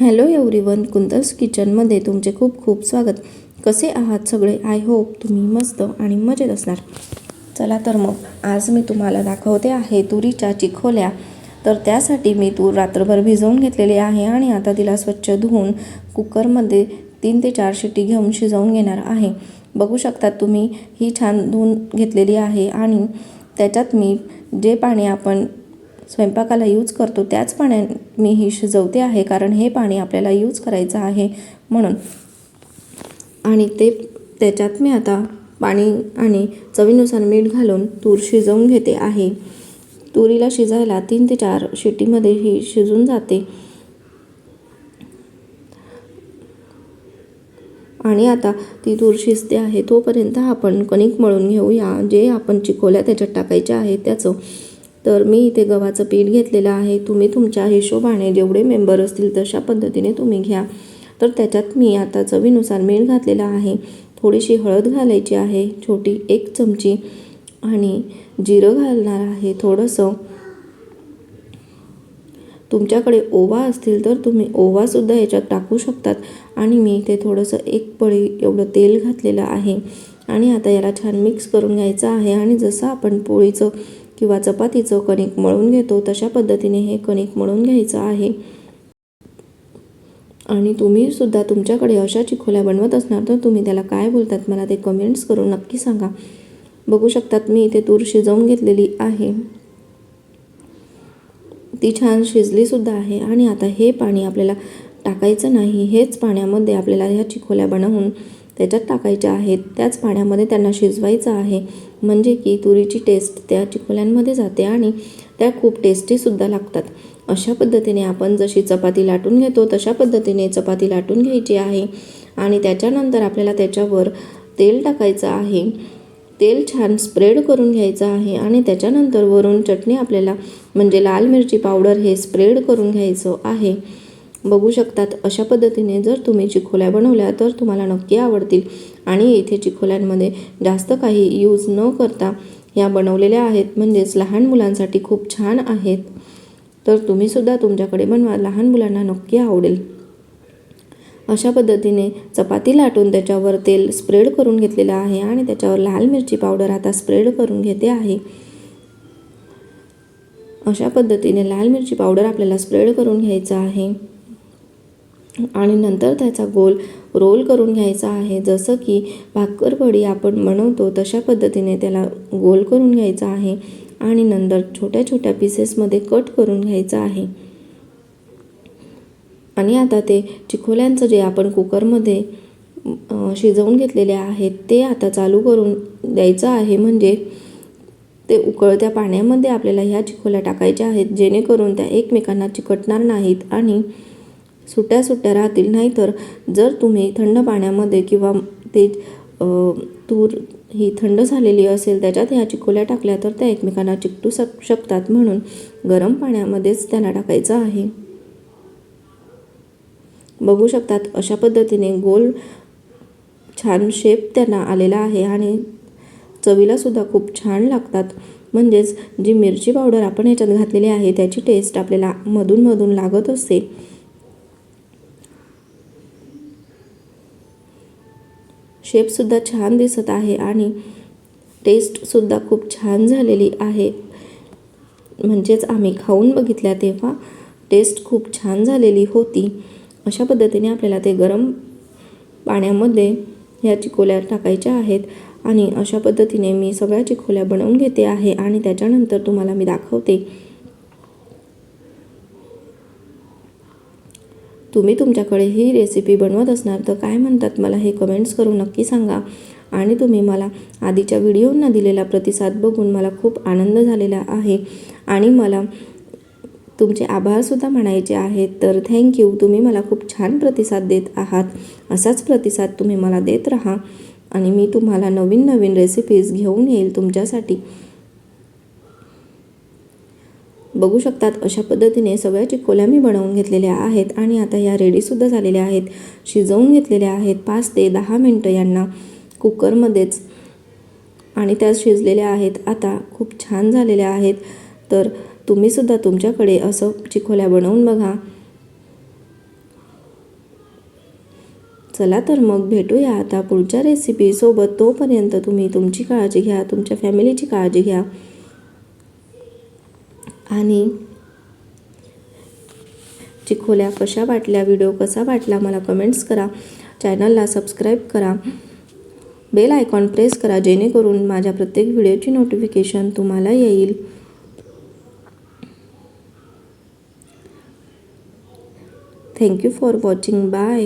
Hello everyone कुंतल्स किचनमध्ये तुमचे खूप खूप स्वागत. कसे आहात सगळे? आय होप तुम्ही मस्त आणि मजेत असणार. चला तर मग आज मी तुम्हाला दाखवते आहे तुरीच्या चिखोल्या. तर त्यासाठी मी तूर रात्रभर भिजवून घेतलेली आहे आणि आता तिला स्वच्छ धुवून कुकरमध्ये तीन ते चार शिट्टी घेऊन शिजवून घेणार आहे. बघू शकतात तुम्ही ही छान धुवून घेतलेली आहे आणि त्याच्यात मी जे पाणी आपण स्वयंपाकाला यूज करतो त्याच पाण्यात मी ही शिजवते आहे कारण हे पाणी आपल्याला यूज करायचं आहे म्हणून. आणि ते त्याच्यात मी आता पाणी आणि चवीनुसार मीठ घालून तूर शिजवून घेते आहे. तुरीला शिजायला तीन ते चार शिटीमध्ये ही शिजून जाते. आणि आता ती तूर शिजते आहे तोपर्यंत आपण कणिक मळून घेऊया. जे आपण चिकोल्या त्याच्यात टाकायचे आहे त्याचं तर मी इथे गव्हाचं पीठ घेतलेलं आहे. तुम्ही तुमच्या हिशोबाने जेवढे मेंबर असतील तशा पद्धतीने तुम्ही घ्या. तर त्याच्यात मी आता चवीनुसार मीठ घातलेलं आहे. थोडीशी हळद घालायची आहे छोटी एक चमची. आणि जिरं घालणार आहे थोडंसं. तुमच्याकडे ओवा असतील तर तुम्ही ओवासुद्धा याच्यात टाकू शकतात. आणि मी इथे थोडंसं एक पळी एवढं तेल घातलेलं आहे. आणि आता याला छान मिक्स करून घ्यायचं आहे. आणि जसं आपण पोळीचं किंवा चपातीचं कणिक मळून घेतो तशा पद्धतीने हे कणिक मळून घ्यायचं आहे. आणि तुम्ही सुद्धा तुमच्याकडे अशा चिखोल्या बनवत असणार तर तुम्ही त्याला काय बोलतात मला ते कमेंट्स करून नक्की सांगा. बघू शकतात मी इथे तूर शिजवून घेतलेली आहे. ती छान शिजलीसुद्धा आहे आणि आता हे पाणी आपल्याला टाकायचं नाही. हेच पाण्यामध्ये आपल्याला ह्या चिखोल्या बनवून त्याच्यात टाकायच्या आहेत. त्याच पाण्यामध्ये त्यांना शिजवायचं आहे. म्हणजे की तुरीची टेस्ट त्या चिकोल्यांमध्ये जाते आणि त्या खूप टेस्टीसुद्धा लागतात. अशा पद्धतीने आपण जशी चपाती लाटून घेतो तशा पद्धतीने चपाती लाटून घ्यायची आहे आणि त्याच्यानंतर आपल्याला त्याच्यावर तेल टाकायचं आहे. तेल छान स्प्रेड करून घ्यायचं आहे आणि त्याच्यानंतर वरून चटणी आपल्याला म्हणजे लाल मिरची पावडर हे स्प्रेड करून घ्यायचं आहे. बघू शकतात. अशा पद्धतीने जर तुम्ही चिखोल्या बनवल्या तर तुम्हाला नक्की आवडतील. आणि इथे चिखोल्यांमध्ये जास्त काही यूज न करता या बनवलेल्या आहेत. म्हणजेच लहान मुलांसाठी खूप छान आहेत. तर तुम्हीसुद्धा तुमच्याकडे बनवा. लहान मुलांना नक्की आवडेल. अशा पद्धतीने चपाती लाटून त्याच्यावर तेल स्प्रेड करून घेतलेलं आहे आणि त्याच्यावर लाल मिरची पावडर आता स्प्रेड करून घेते आहे. अशा पद्धतीने लाल मिरची पावडर आपल्याला स्प्रेड करून घ्यायचं आहे. आणि नंतर त्याचा गोल रोल करून घ्यायचा आहे. जसं की भाकरवडी आपण बनवतो तशा पद्धतीने त्याला गोल करून घ्यायचा आहे आणि नंतर छोट्या छोट्या पीसेसमध्ये कट करून घ्यायचं आहे. आणि आता ते चिखोल्यांचं जे आपण कुकरमध्ये शिजवून घेतलेले आहेत ते आता चालू करून द्यायचं आहे. म्हणजे ते उकळत्या पाण्यामध्ये आपल्याला ह्या चिखोल्या टाकायच्या आहेत जेणेकरून त्या एकमेकांना चिकटणार नाहीत आणि सुट्या सुट्या राहतील. नाहीतर जर तुम्ही थंड पाण्यामध्ये किंवा ते तूर ही थंड झालेली असेल त्याच्यात ह्या चिकोल्या टाकल्या तर त्या एकमेकांना चिकटू शक शकतात. म्हणून गरम पाण्यामध्येच त्याला टाकायचं आहे. बघू शकतात अशा पद्धतीने गोल छान शेप त्यांना आलेला आहे आणि चवीलासुद्धा खूप छान लागतात. म्हणजेच जी मिरची पावडर आपण ह्याच्यात घातलेली आहे त्याची टेस्ट आपल्याला मधूनमधून लागत असते. शेपसुद्धा छान दिसत आहे आणि टेस्टसुद्धा खूप छान झालेली आहे. म्हणजेच आम्ही खाऊन बघितल्या तेव्हा टेस्ट खूप छान झालेली होती. अशा पद्धतीने आपल्याला ते गरम पाण्यामध्ये ह्या चिकोल्या टाकायच्या आहेत आणि अशा पद्धतीने मी सगळ्या चिकोल्या बनवून घेते आहे आणि त्याच्यानंतर तुम्हाला मी दाखवते तुम्ही तुमच्याकडे ही रेसिपी बनवत असणार तर काय म्हणतात मला हे कमेंट्स करून नक्की सांगा. आणि तुम्ही मला आधीच्या व्हिडिओंना दिलेला प्रतिसाद बघून मला खूप आनंद झालेला आहे. आणि मला तुमचे आभारसुद्धा म्हणायचे आहेत. तर थँक्यू तुम्ही मला खूप छान प्रतिसाद देत आहात. असाच प्रतिसाद तुम्ही मला देत राहा. आणि मी तुम्हाला नवीन नवीन रेसिपीज घेऊन येईल तुमच्यासाठी. बघू शकतात अशा पद्धतीने सगळ्या चिकोल्या मी बनवून घेतलेल्या आहेत आणि आता या रेडीसुद्धा झालेल्या आहेत. शिजवून घेतलेल्या आहेत. पाच ते दहा मिनटं यांना कुकरमध्येच आणि त्या शिजलेल्या आहेत. आता खूप छान झालेल्या आहेत. तर तुम्हीसुद्धा तुमच्याकडे असं चिखोल्या बनवून बघा. चला तर मग भेटूया आता पुढच्या रेसिपीसोबत तोपर्यंत तुम्ही तुमची काळजी घ्या तुमच्या फॅमिलीची काळजी घ्या. आणि चिखोल्या कशा वाटल्या व्हिडिओ कसा वाटला मला कमेंट्स करा. चॅनलला सबस्क्राईब करा. बेल आयकॉन प्रेस करा जेणेकरून माझ्या प्रत्येक व्हिडिओची नोटिफिकेशन तुम्हाला येईल. Thank you for watching bye